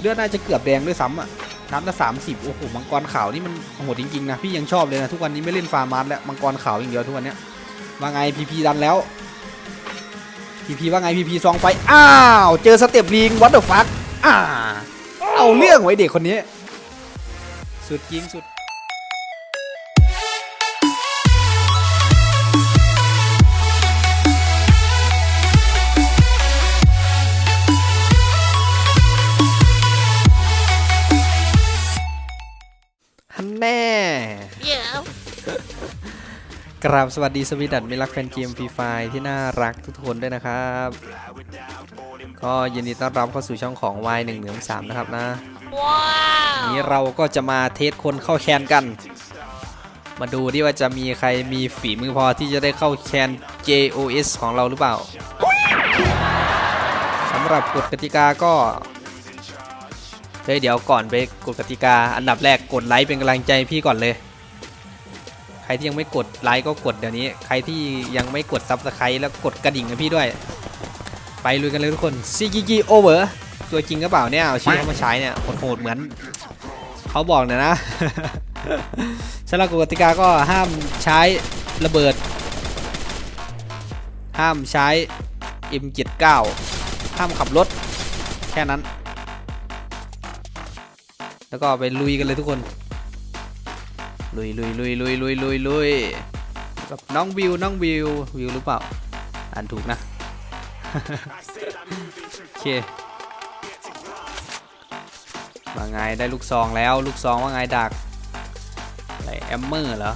เลือดน่าจะเกือบแดงด้วยซ้ำอะน้ำละสามสิบโอ้โหมังกรขาวนี่มันโหดจริงๆนะพี่ยังชอบเลยนะทุกวันนี้ไม่เล่นฟาร์มาร์แล้วมังกรขาวอย่างเดียวทุกวันเนี้ยว่าไงพีพีดันแล้วพีพีว่าไงพีพีซองไฟอ้าวเจอสเต็ปลิงวัตเตอร์ฟักอ่าเอาเรื่องไว้เด็กคนนี้ สุดจริงสุด กราบสวัสดีสวีดัตมิรักแฟนเกมฟรีไฟที่น่ารักทุกๆคนด้วยนะครับ ก็ยินดีต้อนรับเข้าสู่ช่องของ Y 1 1 3นะครับนะ Wow. นี้เราก็จะมาเทสคนเข้าแคนกัน มาดูดิว่าจะมีใครมีฝีมือพอที่จะได้เข้าแคน JOS ของเราหรือเปล่าสำหรับกฎกติกาก็เฮ้ยเดี๋ยวก่อนไปกฎกติกาอันดับแรกกดไลค์เป็นกำลังใจพี่ก่อนเลยใค รที่ยังไม่กดไลค์ก็กดเดี๋ยวนี้ ใครที่ยังไม่กดซับสไครต์แล้วกดกระดิ่งให้พี่ด้วย ไปลุยกันเลยทุกคนซีกีกีโอเวอร์ตัวจริงก็เปล่าเนี่ยเอาชื่อเขามาใช้เนี่ยโหดเหมือนเขาบอกเนี่ยนะสำหรับกฎกติกาก็ห้ามใช้ระเบิด ห้ามใช้ M79 ห้ามขับรถ แค่นั้น แล้วก็ไปลุยกันเลยทุกคน ลุยลุยลุยลุยลุยลุยลุยกับน้องวิวน้องวิววิวหรือเปล่าอ่านถูกนะโอเคว่าไงได้ลูกซองแล้วลูกซองว่าไงดักอะไรแอมเมอร์เหรอ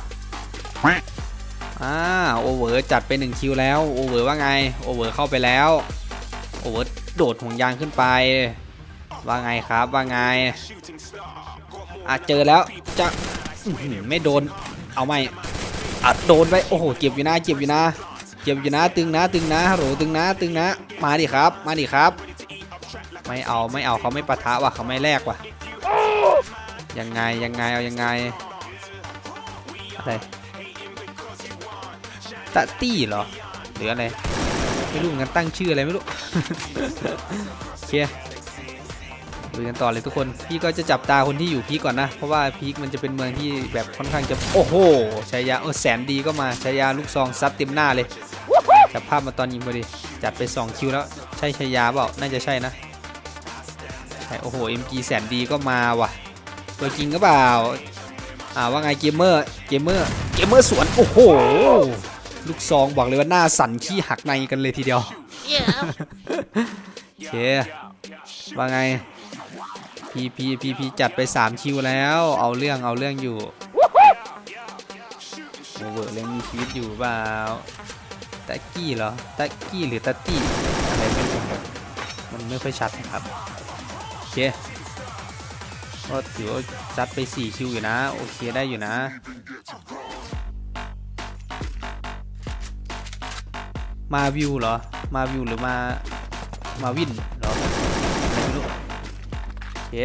อ่าโอเวอร์จัดไป1คิวแล้วโอเวอร์ว่าไงโอเวอร์เข้าไปแล้วโอเวอร์โดดห่วงยางขึ้นไปว่าไงครับว่าไงอะเจอแล้วจะ อื้อหือไม่โดน เอาไม่อะโดนไปโอ้โหเจ็บอยู่นะเจ็บอยู่นะเจ็บอยู่นะตึงนะตึงนะฮัลโหลตึงนะตึงนะ มาดิครับ มาดิครับ ไม่เอาไม่เอาเขาไม่ปะทะว่ะเขาไม่แลกว่ะยังไงยังไงเอายังไงอะไรตะตี้เหรอหรืออะไรไม่รู้เหมือนกันตั้งชื่ออะไรไม่รู้โอเค ดูกันต่อเลยทุกคน พี่ก็จะจับตาคนที่อยู่พีคก่อนนะ เพราะว่าพีคมันจะเป็นเมืองที่แบบค่อนข้างจะ โอ้โหชายาโอ้แสนดีก็มาชายาลูกซองซัดเต็มหน้าเลยจับภาพมาตอนยิงพอดีจัดไปสองคิวแล้ว ใช่ชายาเปล่า น่าจะใช่นะ ใช่ โอ้โห MG แสนดีก็มาว่ะ ตัวจริงก็เปล่า อ่าว่าไงเกมเมอร์ เกมเมอร์ เกมเมอร์สวน โอ้โห ลูกซองบอกเลยว่าหน้าสั่นขี้หักในกันเลยทีเดียว Yeah. โอเคว่าไง พีพีพีพีจัดไป 3 คิวแล้ว เอาเรื่องเอาเรื่องอยู่โอเวอร์ยังมีชีวิตอยู่เปล่าตะกี้เหรอตะกี้หรือตะตี้อะไรไม่รู้มันไม่ค่อยชัดนะครับโอเคก็ถือว่าซัดไป 4 คิวอยู่นะ โอเคได้อยู่นะมาวิวเหรอ มาวิวหรือมา มาวิน เค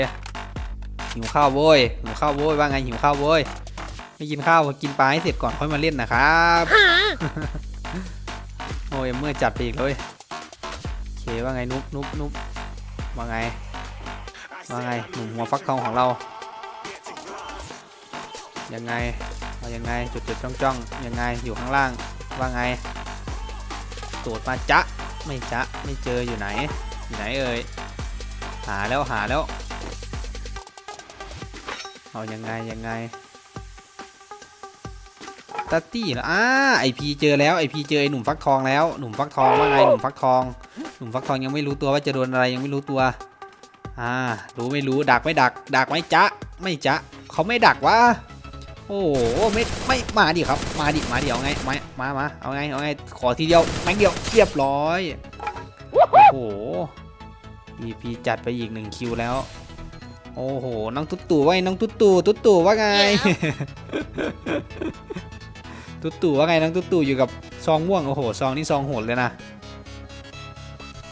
หิวข้าวโว้ยหิวข้าวโว้ยว่าไงหิวข้าวโว้ยไม่กินข้าวกินปลาให้เสร็จก่อนค่อยมาเล่นนะครับ Huh? โอ้ยเมื่อจัดไปอีกเลยโอเคว่าไงนุ๊บนุ๊บนุ๊บว่าไงว่าไงหนุ่มหัวฟักทองของเรายังไงเอายังไงจุดจุดจ้องจ้องๆยังไงอยู่ข้างล่างว่าไงโดดมาจ๊ะไม่จ๊ะไม่เจออยู่ไหนอยู่ไหนเอ่ยหาแล้วหาแล้ว เอายังไงยังไงตัตตี้เหรออ่าไอพีเจอแล้วไอพีเจอไอหนุ่มฟักทองแล้วหนุ่มฟักทองว่าไงหนุ่มฟักทองหนุ่มฟักทองยังไม่รู้ตัวว่าจะโดนอะไรยังไม่รู้ตัว อ่า รู้ไม่รู้ดักไม่ดัก ดักไม่จ๊ะไม่จ๊ะเขาไม่ดักวะโอ้โหไม่ไม่มาดิครับ มาดิมาดิเอาไงมามามาเอาไงเอาไงขอทีเดียวแม่งเดียวเรียบร้อยโอ้โหพีพีจัดไปอีกหนึ่งคิวแล้ว โอ้โห น้องตุ๊ตู่ว่าไงน้องตุ๊ตู่ตุ๊ตู่ว่าไง ตุ๊ตู่ว่าไงน้องตุ๊ตู่อยู่กับซองม่วง โอ้โห ซองนี่ซองโหดเลยนะ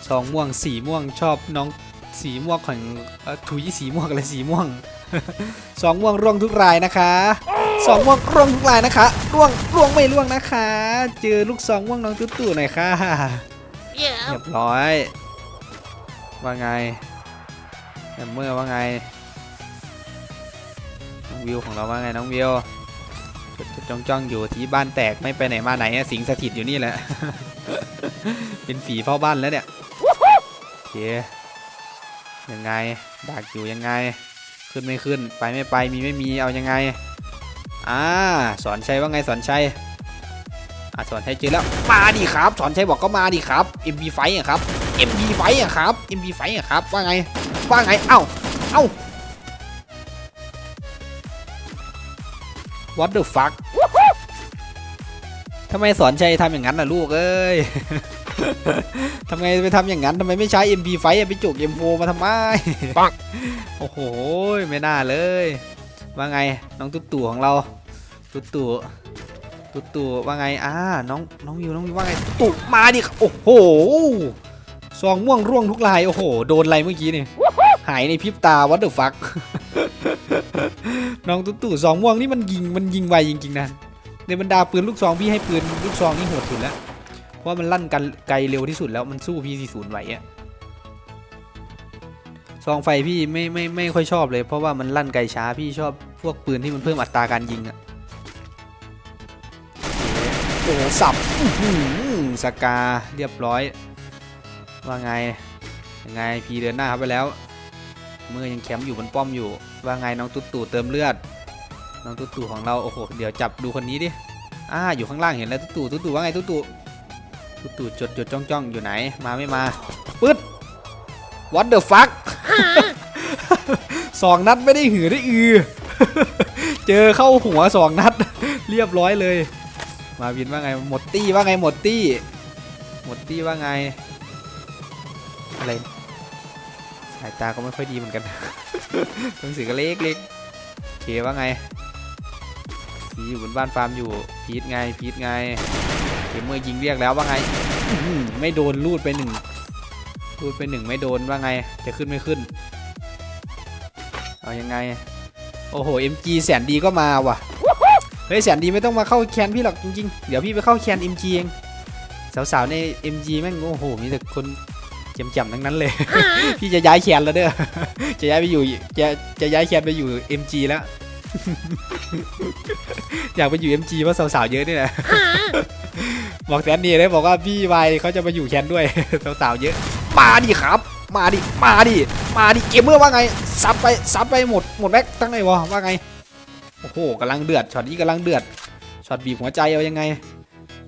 ซองม่วง สีม่วง ชอบน้องสีม่วงของเอ่อถุยสีม่วงอะไรสีม่วง ซองม่วงร่วงทุกรายนะคะซองม่วงร่วงทุกรายนะคะ ร่วงร่วงไม่ร่วงนะคะ เจอลูกซองม่วงน้องตุ๊ตู่หน่อยค่ะ เรี Yeah. ยบร้อย ว่าไงแอมเมอร์ว่าไงน้อง วิวของเราว่าไงน้องวิวจ,จ้องจ้องอยู่ที่บ้านแตกไม่ไปไหนมาไหนสิงสถิตอยู่นี่แหละ เป็นฝีเฝ้าบ้านแล้วเนี่ยโอเคยังไงดักอยู่ยังไง ขึ้นไม่ขึ้นไปไม่ไปมีไม่มีเอายังไงอ่าสอนชัยว่าไงสอนชัยอ่าสอนชัยเจอแล้วมาดิครับ สอนชัยบอกก็มาดิครับ MB ไฟอะครับ MB ไฟอะครับ MB ไฟอะครับว่าไงว่าไงเอ้าเอ้า What the fuck ทำไมสอนชัยทำอย่างนั้นน่ะลูกเอ้ย ทำไมไปทำอย่างนั้นทำไมไม่ใช้ MP ไฟไปจุก M4 มาทำไมปังโอ้โห ไม่น่าเลยว่าไงน้องตุ๊ตู่ของเรา ตุ๊ตู่ตุ๊ตู่ว่าไงอ่าน้องน้องวิวน้องวิวว่าไงตุ๊มาดิโอ้โหซองม่วงร่วงทุกลายโอ้โห โดนอะไรเมื่อกี้นี่หายในพริบตา what the fuck น้องตุ๊ตู่ซองม่วงนี่มันยิงมันยิงไวจริงๆนะในบรรดาปืนลูกซองพี่ให้ปืนลูกซองนี่โหดสุดแล้ว เพราะมันลั่นกันไกลเร็วที่สุดแล้วมันสู้พี่40ไหวอะซองไฟพี่ไม่ไม่ไม่ค่อยชอบเลย เพราะว่ามันลั่นไกลช้าพี่ชอบพวกปืนที่มันเพิ่มอัตราการยิงอะโอ้สับสกาเรียบร้อย ว่าไงยังไงพีเดินหน้าเข้าไปแล้ว เมื่อยังแคมป์อยู่บนป้อมอยู่ ว่าไงน้องตุ๊ตู่เติมเลือด น้องตุ๊ตู่ของเราโอ้โหเดี๋ยวจับดูคนนี้ดิอ่าอยู่ข้างล่างเห็นแล้วตุ๊ตู่ตุ๊ตู่ว่าไงตุ๊ตู่ตุ๊ตู่จดจดจ้องจ้องอยู่ไหนมาไม่มาปึ๊ด what the fuck สองนัดไม่ได้หือได้อือ เจอเข้าหัวสองนัด เรียบร้อยเลย มาวินว่าไงหมดตี้ว่าไงหมดตี้หมดตี้ว่าไงอะไรายตาก็ไม่ค่อยดีเหมือนกันหนังสือก็เล็กเล็กเคว่าไงพีอยู่บนบ้านฟาร์มอยู่พีทไงพีทไงเกมเมอร์ยิงเรียกแล้วว่าไงไม่โดนลูดไปหนึ่งลูดไปหนึ่งไม่โดนว่าไง จะขึ้นไม่ขึ้น เอายังไง โอ้โห MG แสนดีก็มาว่ะเฮ้ยแสนดีไม่ต้องมาเข้าแคนพี่หรอกจริงๆ เดี๋ยวพี่ไปเข้าแคน MG เองสาวๆใน MG แม่งโอ้โหมีแต่คน จำๆทั้งนั้นเลย พี่จะย้ายแคนแล้วเด้อ จะย้ายไปอยู่ จะจะย้ายแคนไปอยู่ MG แล้ว อยากไปอยู่ MG เพราะสาวๆเยอะนี่แหละ บอกแสนดีเลยบอกว่าพี่วายเขาจะมาอยู่แคนด้วยสาวๆเยอะ มาดิครับ มาดิ มาดิ มาดิ เกมเมอร์ว่าไง ซับไป ซับไปหมด หมดแม็กตั้งไงวะ ว่าไง โอ้โหกำลังเดือด ช็อตนี้กำลังเดือด ช็อตบีบหัวใจเอายังไง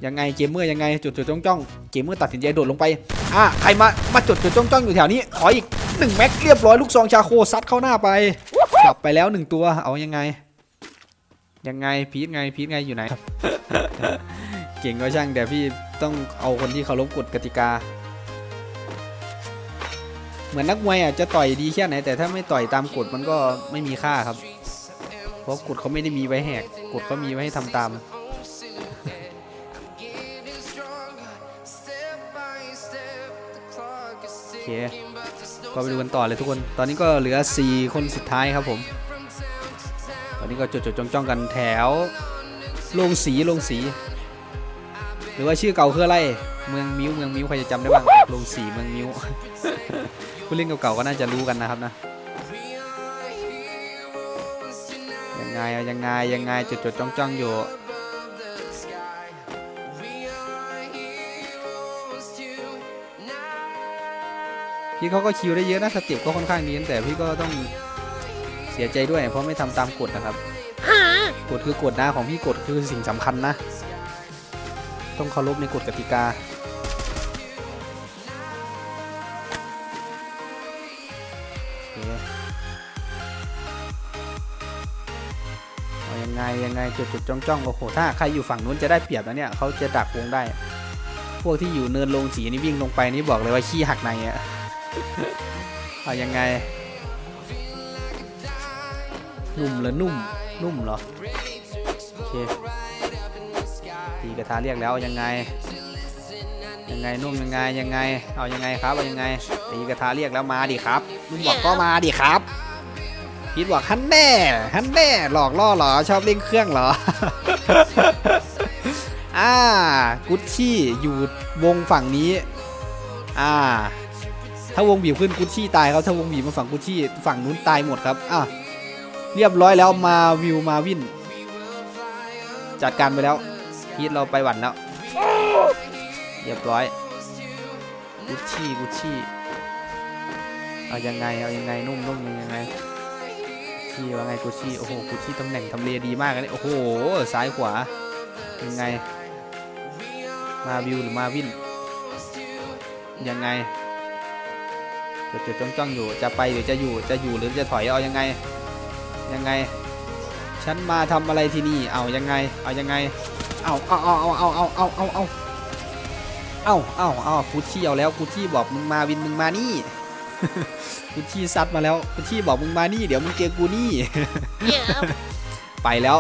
ยังไงเกมเมอร์ยังไงจุดจุดจ้องจ้องๆเกมเมอร์ตัดสินใจโดดลงไป อะใครมามาจุดจุดจ้องจ้องๆอยู่แถวนี้ขออีกหนึ่งแม็กเรียบร้อยลูกซองชาโคซัดเข้าหน้าไปกลับไปแล้วหนึ่งตัวเอายังไง ยังไงพีทไงพีทไงอยู่ไหน เก่งก็ช่างแต่พี่ต้องเอาคนที่เคารพกฎกติกา เหมือนนักมวยอะจะต่อยดีแค่ไหน แต่ถ้าไม่ต่อยตามกฎมันก็ไม่มีค่าครับ เพราะกฎเขาไม่ได้มีไว้แหกกฎเขามีไว้ให้ทำตาม เคก็ไปดูกันต่อเลยทุกคน ตอนนี้ก็เหลือ 4 คนสุดท้ายครับผม ตอนนี้ก็จดจดจ้องจ้องๆกันแถวลงสีลงสี หรือว่าชื่อเก่าคืออะไร เมืองมิ้วเมืองมิ้วใครจะจำได้บ้างลงสีเมืองมิ้วผู้เล่นเก่าๆก็น่าจะรู้กันนะครับนะยังไงยังไงยังไงจดจดจ้องจ้องๆอยู่ พี่เขาก็คิวได้เยอะนะสเต็ปก็ค่อนข้างดีแต่พี่ก็ต้องเสียใจด้วย เพราะไม่ทำตามกฎนะครับกฎคือกฎนะของพี่กฎคือสิ่งสำคัญนะ ต้องเคารพในกฎกติกาอเคเอายังไงยังไงจุดจุดจ้องจ้องโอ้โหถ้าใครอยู่ฝั่งนู้นจะได้เปรียบนะเนี่ยเขาจะดักวงได้ พวกที่อยู่เนินลงสีนี่วิ่งลงไปนี่บอกเลยว่าขี้หักในอะ เอายังไง นุ่มเหรือนุ่ม นุ่มเหรอ โอเคตีกระทาเรียกแล้วยังไง ยังไงนุ่มยังไงยังไง เอายังไงครับเอายังไงตีกระทาเรียกแล้วมาดิครับนุ่มบอกก็มาดิครับพีทบอกฮันแน่ฮันแน่หลอกล่อเหรอชอบเล่นเครื่องเหรออ่ากุชชี่อยู่วงฝั่งนี้ อ่า ถ้าวงบีบขึ้นกุชชี่ตายครับถ้าวงบีบมาฝั่งกุชชี่ฝั่งนู้นตายหมดครับอะเรียบร้อยแล้วมาวิวมาวิน จัดการไปแล้วพีทเราไปหวันแล้ว เรียบร้อยกุชชี่กุชชี่เอายังไงเอายังไงนุ่มนุ่มยังไงชชี่ว่าไงกุชชี่โอ้โหกุชชี่ตำแหน่งทำเลดีมากเลยโอ้โหซ้ายขวายังไง มาวิวหรือมาวินยังไง จดจดจ้องจ้องอยู่ จะไปหรือจะอยู่ จะอยู่หรือจะถอยเอายังไง ยังไง ฉันมาทำอะไรที่นี่ เอายังไง เอายังไงเอาเอาเอาเอาเอาเอาเอาเอาเอาเอาเอาเอากูชี่เอาแล้วกูชี่บอกมึงมาวินมึงมานี่กูชี่ซัดมาแล้วกูชี่บอกมึงมานี่ เดี๋ยวมึงเจอกูนี่ Yeah. ไปแล้ว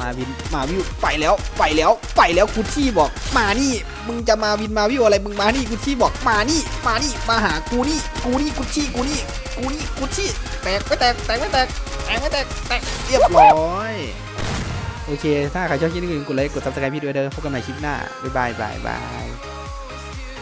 มาวินมาวิวไปแล้วไปแล้วไปแล้วกูที่บอก มานี่ มึงจะมาวินมาวิวอะไรมึงมานี่กูที่บอกมานี่ มานี่มาหากูนี่ กูนี่กูที่กูนี่ กูนี่กูที่แตกไม่แตกแตกไม่แตกแตกไม่แตกแตกเรียบร้อยโอเค ถ้าใครชอบคลิปนี้กดไลค์กดซับสไครต์พี่ด้วยเด้อพบกันใหม่คลิปหน้าบ๊ายบายบายบาย